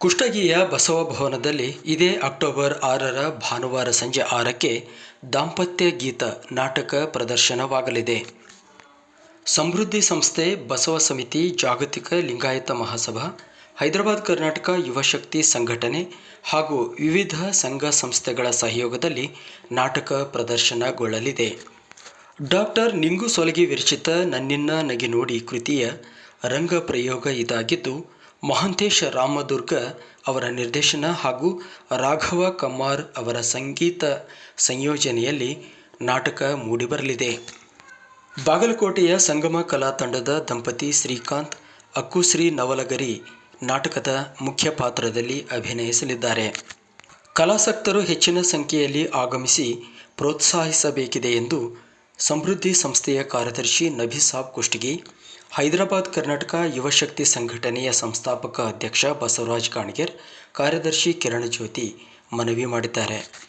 ಕುಷ್ಟಗಿಯ ಬಸವ ಭವನದಲ್ಲಿ ಇದೇ ಅಕ್ಟೋಬರ್ ಆರರ ಭಾನುವಾರ ಸಂಜೆ ಆರಕ್ಕೆ ದಾಂಪತ್ಯ ಗೀತ ನಾಟಕ ಪ್ರದರ್ಶನವಾಗಲಿದೆ. ಸಮೃದ್ಧಿ ಸಂಸ್ಥೆ ಬಸವ ಸಮಿತಿ ಜಾಗತಿಕ ಲಿಂಗಾಯತ ಮಹಾಸಭಾ, ಹೈದರಾಬಾದ್ ಕರ್ನಾಟಕ ಯುವಶಕ್ತಿ ಸಂಘಟನೆ ಹಾಗೂ ವಿವಿಧ ಸಂಘ ಸಂಸ್ಥೆಗಳ ಸಹಯೋಗದಲ್ಲಿ ನಾಟಕ ಪ್ರದರ್ಶನಗೊಳ್ಳಲಿದೆ. ಡಾಕ್ಟರ್ ನಿಂಗು ಸೊಲಗಿ ವಿರಚಿತ ನನ್ನಿನ್ನ ನಗೆ ನೋಡಿ ಕೃತಿಯ ರಂಗ ಪ್ರಯೋಗ ಇದಾಗಿದ್ದು ಮಹಾಂತೇಶ ರಾಮದುರ್ಗ ಅವರ ನಿರ್ದೇಶನ ಹಾಗೂ ರಾಘವ ಕಮ್ಮಾರ್ ಅವರ ಸಂಗೀತ ಸಂಯೋಜನೆಯಲ್ಲಿ ನಾಟಕ ಮೂಡಿಬರಲಿದೆ. ಬಾಗಲಕೋಟೆಯ ಸಂಗಮ ಕಲಾ ತಂಡದ ದಂಪತಿ ಶ್ರೀಕಾಂತ್, ಅಕ್ಕುಶ್ರೀ ನವಲಗರಿ ನಾಟಕದ ಮುಖ್ಯ ಪಾತ್ರದಲ್ಲಿ ಅಭಿನಯಿಸಲಿದ್ದಾರೆ. ಕಲಾಸಕ್ತರು ಹೆಚ್ಚಿನ ಸಂಖ್ಯೆಯಲ್ಲಿ ಆಗಮಿಸಿ ಪ್ರೋತ್ಸಾಹಿಸಬೇಕಿದೆ ಎಂದು ಸಮೃದ್ಧಿ ಸಂಸ್ಥೆಯ ಕಾರ್ಯದರ್ಶಿ ನಭಿಸಾಬ್ ಕುಷ್ಟಗಿ, ಹೈದರಾಬಾದ್ ಕರ್ನಾಟಕ ಯುವಶಕ್ತಿ ಸಂಘಟನೆಯ ಸಂಸ್ಥಾಪಕ ಅಧ್ಯಕ್ಷ ಬಸವರಾಜ್ ಕಾಣಿಗೇರ್, ಕಾರ್ಯದರ್ಶಿ ಕಿರಣ್ ಜ್ಯೋತಿ ಮನವಿ ಮಾಡಿದ್ದಾರೆ.